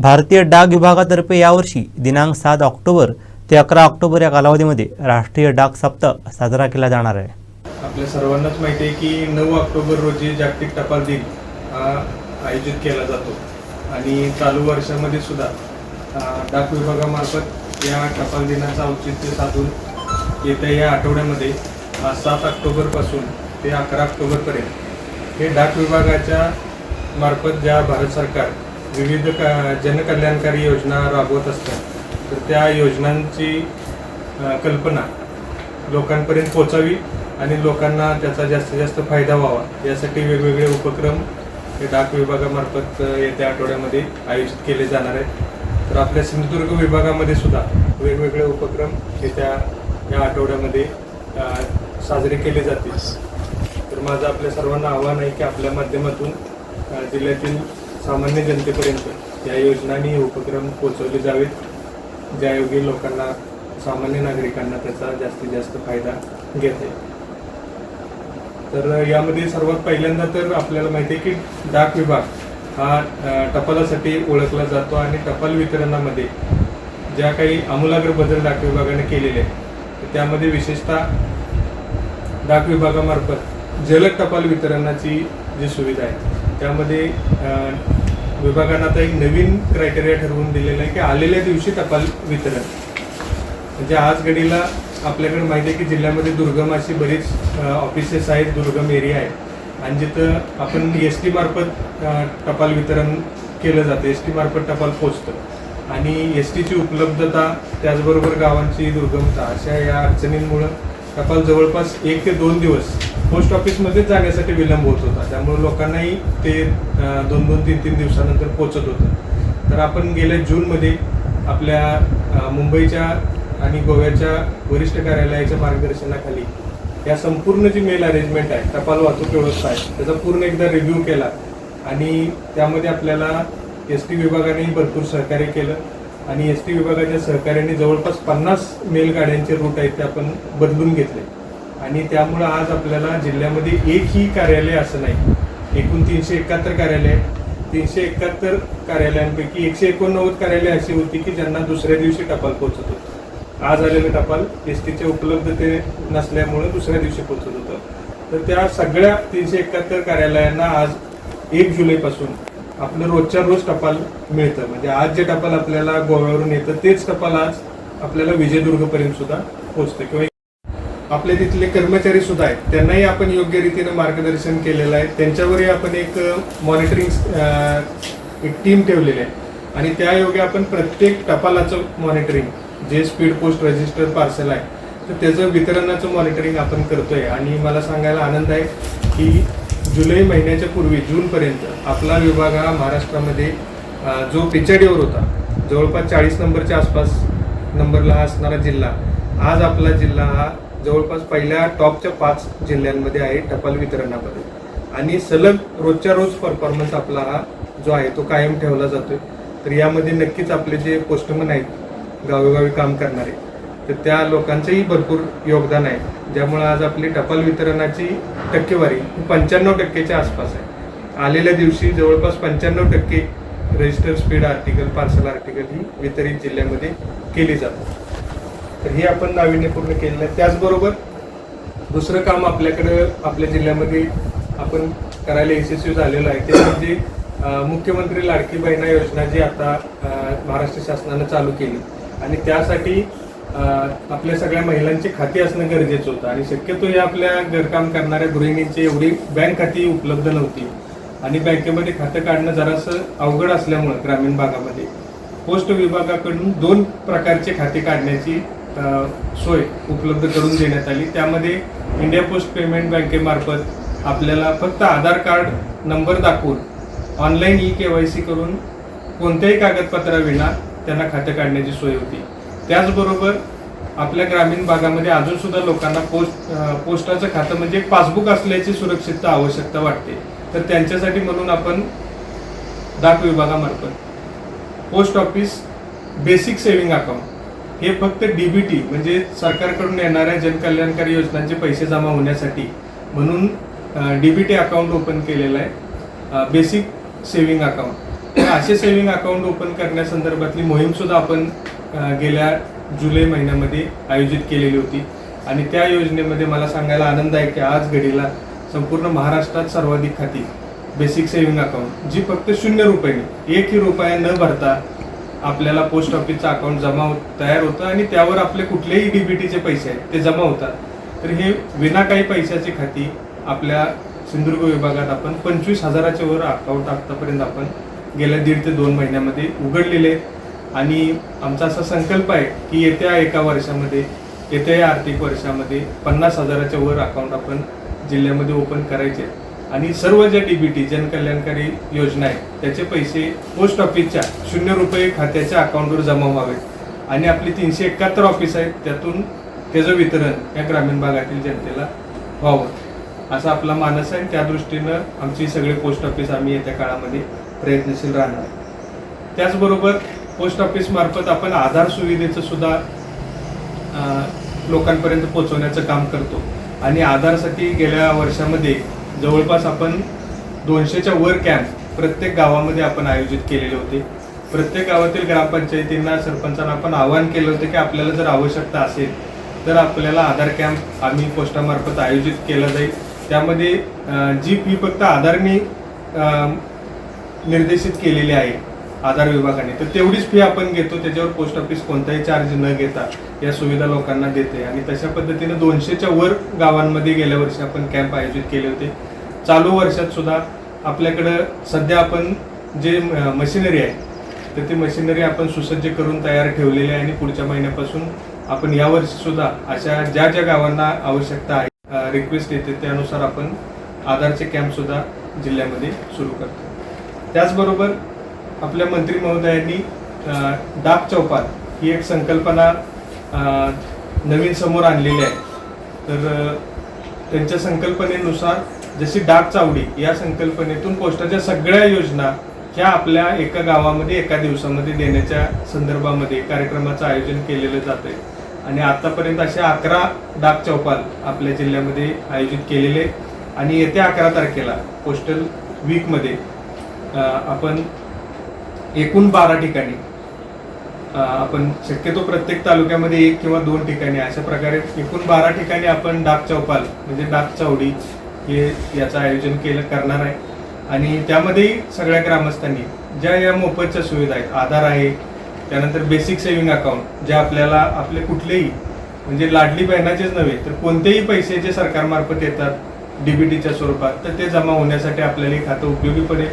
भारतीय डाक विभागातर्फे यावर्षी दिनांक सात ऑक्टोबर ते अकरा ऑक्टोबर या कालावधीमध्ये राष्ट्रीय डाक सप्ताह साजरा केला जाणार आहे. आपल्या सर्वांनाच माहिती आहे की नऊ ऑक्टोबर रोजी जागतिक टपाल दिन हा आयोजित केला जातो. आणि चालू वर्षामध्ये सुद्धा डाक विभागामार्फत या टपाल दिनाचा औचित्य साधून येत्या या आठवड्यामध्ये सात ऑक्टोबरपासून ते अकरा ऑक्टोबरपर्यंत हे डाक विभागाच्या मार्फत ज्या भारत सरकार विविध का जनकल्याणकारी योजना राबवत असतात. तर त्या योजनांची कल्पना लोकांपर्यंत पोचावी आणि लोकांना त्याचा जास्तीत जास्त फायदा व्हावा. यासाठी वेगवेगळे उपक्रम हे डाक विभागामार्फत येत्या आठवड्यामध्ये आयोजित केले जाणार आहेत. तर आपल्या सिंधुदुर्ग विभागामध्ये सुद्धा वेगवेगळे उपक्रम येत्या या आठवड्यामध्ये साजरे केले जातील. तर माझं आपल्या सर्वांना आव्हान आहे की आपल्या माध्यमातून जिल्ह्यातील सामान्य जनतेपर्यंत या योजना आणि उपक्रम पोहोचवले जावेत. ज्यायोगे लोकांना सामान्य नागरिकांना त्याचा जास्तीत जास्त फायदा घेता येईल. तर यामध्ये सर्वात पहिल्यांदा तर आपल्याला माहिती आहे की डाक विभाग हा टपालासाठी ओळखला जातो आणि टपाल वितरणामध्ये ज्या काही आमूलाग्र बदल डाक विभागाने केलेले आहेत त्यामध्ये विशेषतः डाक विभागामार्फत जलद टपाल वितरणाची जी सुविधा आहे त्यामध्ये विभागानं आता एक नवीन क्रायटेरिया ठरवून दिलेला आहे की आलेल्या दिवशी टपाल वितरण. म्हणजे आज घडीला आपल्याकडे माहिती आहे की जिल्ह्यामध्ये दुर्गम अशी बरीच ऑफिसेस आहेत दुर्गम एरिया आहेत. आणि जिथं आपण एस टी मार्फत टपाल वितरण केलं जातं. एस टी मार्फत टपाल पोचतं. आणि एस टीची उपलब्धता त्याचबरोबर गावांची दुर्गमता अशा या अडचणींमुळं टपाल जवळपास एक ते दोन दिवस पोस्ट ऑफिसमध्येच जाण्यासाठी विलंब होत होता. त्यामुळे लोकांनाही ते दोन दोन तीन तीन दिवसानंतर पोचत होतं. तर आपण गेल्या जूनमध्ये आपल्या मुंबईच्या आणि गोव्याच्या वरिष्ठ कार्यालयाच्या मार्गदर्शनाखाली या संपूर्ण जी मेल अरेंजमेंट आहे टपाल वाहतूक व्यवस्था आहे त्याचा पूर्ण एकदा रिव्ह्यू केला. आणि त्यामध्ये आपल्याला एस टी विभागानेही भरपूर सहकार्य केलं. आणि एस टी विभागाच्या सहकार्याने जवळपास पन्नास मेल गाड्यांचे रूट आहेत ते आपण बदलून घेतले. आणि त्यामुळं आज आपल्याला जिल्ह्यामध्ये एकही कार्यालय असं नाही. एकूण तीनशे एकाहत्तर कार्यालय तीनशे एकाहत्तर कार्यालयांपैकी एकशे एकोणनव्वद कार्यालय अशी होती की ज्यांना दुसऱ्या दिवशी टपाल पोहोचत होतं. आज आलेलं टपाल एस टीच्या उपलब्धते नसल्यामुळे दुसऱ्या दिवशी पोहोचत होतं. तर त्या सगळ्या तीनशे एकाहत्तर कार्यालयांना आज एक जुलैपासून आपलं रोजच्या रोज टपाल मिळतं. म्हणजे आज जे टपाल आपल्याला गोव्यावरून येतं तेच टपाल आज आपल्याला विजयदुर्गपर्यंत सुद्धा पोहोचतं. किंवा आपले तिथले कर्मचारी सुद्धा आहेत त्यांनाही आपण योग्य रीतीनं मार्गदर्शन केलेलं आहे. त्यांच्यावरही आपण एक मॉनिटरिंग एक टीम ठेवलेली आहे. आणि त्या योगे आपण प्रत्येक टपालाचं मॉनिटरिंग जे स्पीड पोस्ट रजिस्टर पार्सल आहे तर त्याचं वितरणाचं मॉनिटरिंग आपण करतोय. आणि मला सांगायला आनंद आहे की जुलै महिन्याच्या पूर्वी जूनपर्यंत आपला विभाग हा महाराष्ट्रामध्ये जो पिछाडीवर होता जवळपास चाळीस नंबरच्या आसपास नंबरला हा असणारा जिल्हा. आज आपला जिल्हा हा जवळपास पहिल्या टॉपच्या पाच जिल्ह्यांमध्ये आहे टपाल वितरणामध्ये. आणि सलग रोजच्या रोज परफॉर्मन्स आपला हा जो आहे तो कायम ठेवला जातोय. तर यामध्ये नक्कीच आपले जे पोस्टमन आहेत गावोगावी काम करणारे तर त्या लोकांचंही भरपूर योगदान आहे. ज्यामुळे आज आपली टपाल वितरणाची टक्केवारी ही पंच्याण्णव टक्केच्या आसपास आहे. आलेल्या दिवशी जवळपास पंच्याण्णव टक्के register speed article parcel article ही वितरित जिल्ह्यामध्ये केली जातात तर हे आपण नाविन्यपूर्ण केलेलं आहे. त्याचबरोबर दुसरं काम आपल्याकडं आपल्या जिल्ह्यामध्ये आपण करायला यशस्वी झालेलं आहे. ते म्हणजे मुख्यमंत्री लाडकी बहिणा योजना जी आता महाराष्ट्र शासनानं चालू केली. आणि त्यासाठी आपल्या सगळ्या महिलांचे खाती असणं गरजेचं होतं. आणि शक्यतो या आपल्या घरकाम करणाऱ्या गृहिणींची एवढी बँक खाती उपलब्ध नव्हती. आणि बँकेमध्ये खातं काढणं जरासं अवघड असल्यामुळं ग्रामीण भागामध्ये पोस्ट विभागाकडून दोन प्रकारचे खाते काढण्याची सोय उपलब्ध करून देण्यात आली. त्यामध्ये इंडिया पोस्ट पेमेंट बँकेमार्फत आपल्याला फक्त आधार कार्ड नंबर दाखवून online E K Y C करून कोणत्याही कागदपत्राविना त्यांना खातं काढण्याची सोय होती. त्याचबरोबर आपल्या ग्रामीण भागामध्ये अजून सुद्धा लोकांना पोस्ट पोस्टाचं खातं म्हणजे एक पासबुक असल्याची सुरक्षितता आवश्यकता वाटते. तर त्यांच्यासाठी म्हणून आपण डाक विभागामार्फत post office basic saving account हे फक्त डीबीटी म्हणजे सरकारकडून येणाऱ्या जनकल्याणकारी योजनांचे पैसे जमा होण्यासाठी म्हणून डीबीटी अकाउंट ओपन केलेलं आहे. Basic saving account. असे सेव्हिंग अकाउंट ओपन करण्यासंदर्भातली मोहीम सुद्धा आपण गेल्या जुलै महिन्यामध्ये आयोजित केलेली होती. आणि त्या योजनेमध्ये मला सांगायला आनंद आहे की आज घडीला संपूर्ण महाराष्ट्रात सर्वाधिक खाती बेसिक सेव्हिंग अकाउंट जी फक्त शून्य रुपयाने एकही रुपया न भरता आपल्याला पोस्ट ऑफिसचं अकाउंट जमा होत तयार होतं आणि त्यावर आपले कुठलेही डीबीटीचे पैसे आहेत ते जमा होतात. तर हे विना काही पैशाची खाती आपल्या सिंधुदुर्ग विभागात आपण पंचवीस हजाराच्या वर अकाउंट आत्तापर्यंत आपण गेल्या दीड ते दोन महिन्यामध्ये उघडलेले आणि आमचा असा संकल्प आहे की येत्या एका वर्षामध्ये येत्या या आर्थिक वर्षामध्ये पन्नास हजाराच्या वर अकाउंट आपण जिल्ह्यामध्ये ओपन करायचे. आणि सर्व ज्या डीबीटी जनकल्याणकारी योजना आहेत त्याचे पैसे पोस्ट ऑफिसच्या शून्य रुपये खात्याच्या अकाउंटवर जमा व्हावेत. आणि आपली तीनशे एकाहत्तर ऑफिस आहेत त्यातून त्याचं वितरण या ग्रामीण भागातील जनतेला व्हावं. असा आपला मानस आहे. त्या दृष्टीनं आमची सगळे पोस्ट ऑफिस आम्ही येत्या काळामध्ये प्रयत्नशील राहणार. त्याचबरोबर पोस्ट ऑफिस मार्फत आपण आधार सुविधेचं सुद्धा लोकांपर्यंत पोहोचवण्याचं काम करतो. आणि आधारसाठी गेल्या वर्षामध्ये जवळपास आपण दोनशेच्या वर कॅम्प प्रत्येक गावामध्ये आपण आयोजित केलेले होते. प्रत्येक गावातील ग्रामपंचायतींना सरपंचांना आपण आवाहन केलं होतं की आपल्याला जर आवश्यकता असेल तर आपल्याला आधार कॅम्प आम्ही पोस्टामार्फत आयोजित केला जाईल. त्यामध्ये जी फी फक्त आधारने निर्देशित केलेली आहे आधार विभागाने. तर तेवढीच फी आपण घेतो. त्याच्यावर पोस्ट ऑफिस कोणताही चार्ज न घेता या सुविधा लोकांना देते. आणि तशा पद्धतीने दोनशेच्या वर गावांमध्ये गेल्या वर्षी आपण कॅम्प आयोजित केले होते. चालू वर्षात सुद्धा आपल्याकडं सध्या आपण जे मशिनरी आहे तर ती मशिनरी आपण सुसज्ज करून तयार ठेवलेली आहे. आणि पुढच्या महिन्यापासून आपण यावर्षी सुद्धा अशा ज्या ज्या गावांना आवश्यकता आहे रिक्वेस्ट येते त्यानुसार आपण आधारचे कॅम्प सुद्धा जिल्ह्यामध्ये सुरू करतो. त्याचबरोबर आपल्या मंत्री महोदयांनी डाक चौपाल ही एक संकल्पना नवीन समोर आणलेली आहे. तर त्यांच्या संकल्पनेनुसार जशी डाक चावडी या संकल्पनेतून पोस्टाच्या सगळ्या योजना ह्या आपल्या एका गावामध्ये एका दिवसामध्ये देण्याच्या संदर्भामध्ये कार्यक्रमाचं आयोजन केलेलं जातंय. आणि आतापर्यंत अशा अकरा डाक चौपाल आपल्या जिल्ह्यामध्ये आयोजित केलेले. आणि येत्या अकरा तारखेला पोस्टल वीकमध्ये आपण एकूण बारा ठिकाणी. आपण शक्यतो प्रत्येक तालुक्यामध्ये एक किंवा दोन ठिकाणी अशा प्रकारे एकूण बारा ठिकाणी आपण डाक चौपाल म्हणजे डाक चावडी हे याचं आयोजन केलं करणार आहे. आणि त्यामध्येही सगळ्या ग्रामस्थांनी ज्या या मोफतच्या सुविधा आहेत आधार आहे त्यानंतर बेसिक सेव्हिंग अकाउंट जे आपल्याला आपले कुठलेही म्हणजे लाडली बहिणाचेच नव्हे तर कोणतेही पैसे जे सरकारमार्फत येतात डीबीटीच्या स्वरूपात तर ते जमा होण्यासाठी आपल्याला हे खातं उपयोगी पडेल.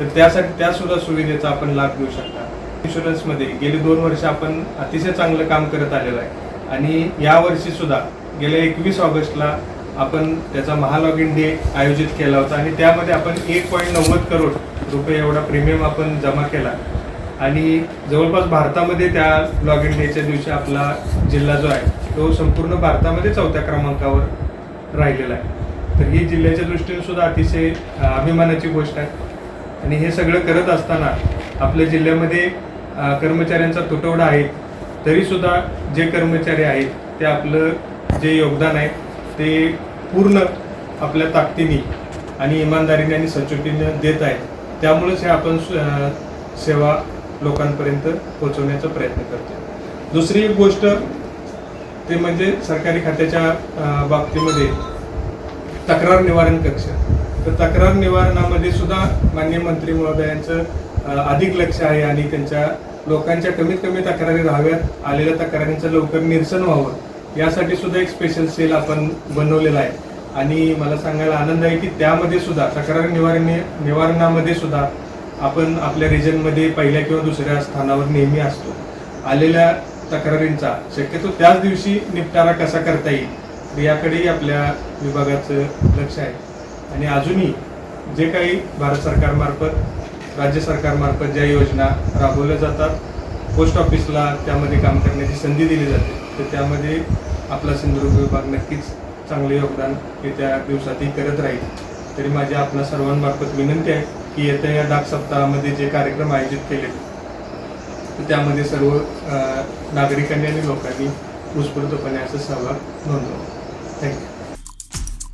तर त्यासाठी त्या सुद्धा सुविधेचा आपण लाभ घेऊ शकता. इन्शुरन्समध्ये गेली दोन वर्ष आपण अतिशय चांगलं काम करत आलेलो आहे. आणि या वर्षी सुद्धा गेल्या एकवीस ऑगस्टला आपण त्याचा महालॉग इन डे आयोजित केला होता आणि त्यामध्ये आपण एक पॉईंट नव्वद करोड रुपये एवढा प्रीमियम आपण जमा केला. आणि जवळपास भारतामध्ये त्या लॉग इन डेच्या दिवशी आपला जिल्हा जो आहे तो संपूर्ण भारतामध्ये चौथ्या क्रमांकावर राहिलेला आहे. तर ही जिल्ह्याच्या दृष्टीने सुद्धा अतिशय अभिमानाची गोष्ट आहे. आणि हे सगळं करत असताना आपल्या जिल्ह्यामध्ये कर्मचाऱ्यांचा तुटवडा आहे तरीसुद्धा जे कर्मचारी आहेत ते आपलं जे योगदान आहे ते पूर्ण आपल्या ताकदीने आणि इमानदारीने आणि सचोटीने देत आहेत. त्यामुळेच हे आपण सेवा लोकांपर्यंत पोहोचवण्याचा प्रयत्न करतो दुसरी एक गोष्ट ते म्हणजे सरकारी खात्याच्या बाबतीमध्ये तक्रार निवारण कक्ष. तर तक्रार निवारणामध्ये सुद्धा मान्य मंत्री महोदयांचं अधिक लक्ष आहे आणि त्यांच्या लोकांच्या कमीत कमी तक्रारी राहाव्यात. आलेल्या तक्रारींचं लवकर निरसन व्हावं. यासाठी सुद्धा एक स्पेशल सेल आपण बनवलेला आहे. आणि मला सांगायला आनंद आहे की त्यामध्ये सुद्धा तक्रार निवारण निवारणामध्ये सुद्धा आपण आपल्या रिजनमध्ये पहिल्या किंवा दुसऱ्या स्थानावर नेहमी असतो. आलेल्या तक्रारींचा शक्यतो त्याच दिवशी निपटारा कसा करता येईल याकडेही आपल्या विभागाचं लक्ष आहे. आणि अजूनही जे काही भारत सरकारमार्फत राज्य सरकारमार्फत ज्या योजना राबवल्या जातात पोस्ट ऑफिसला त्यामध्ये काम करण्याची संधी दिली जाते तर त्यामध्ये आपला सिंधुदुर्ग विभाग नक्कीच चांगले योगदान येत्या दिवसातही करत राहील. तरी माझी आपल्या सर्वांमार्फत विनंती आहे की येत्या या डाक सप्ताहामध्ये जे कार्यक्रम आयोजित केले तर त्यामध्ये सर्व नागरिकांनी आणि लोकांनी उत्स्फूर्तपणे असं सहभाग नोंदवा थँक्यू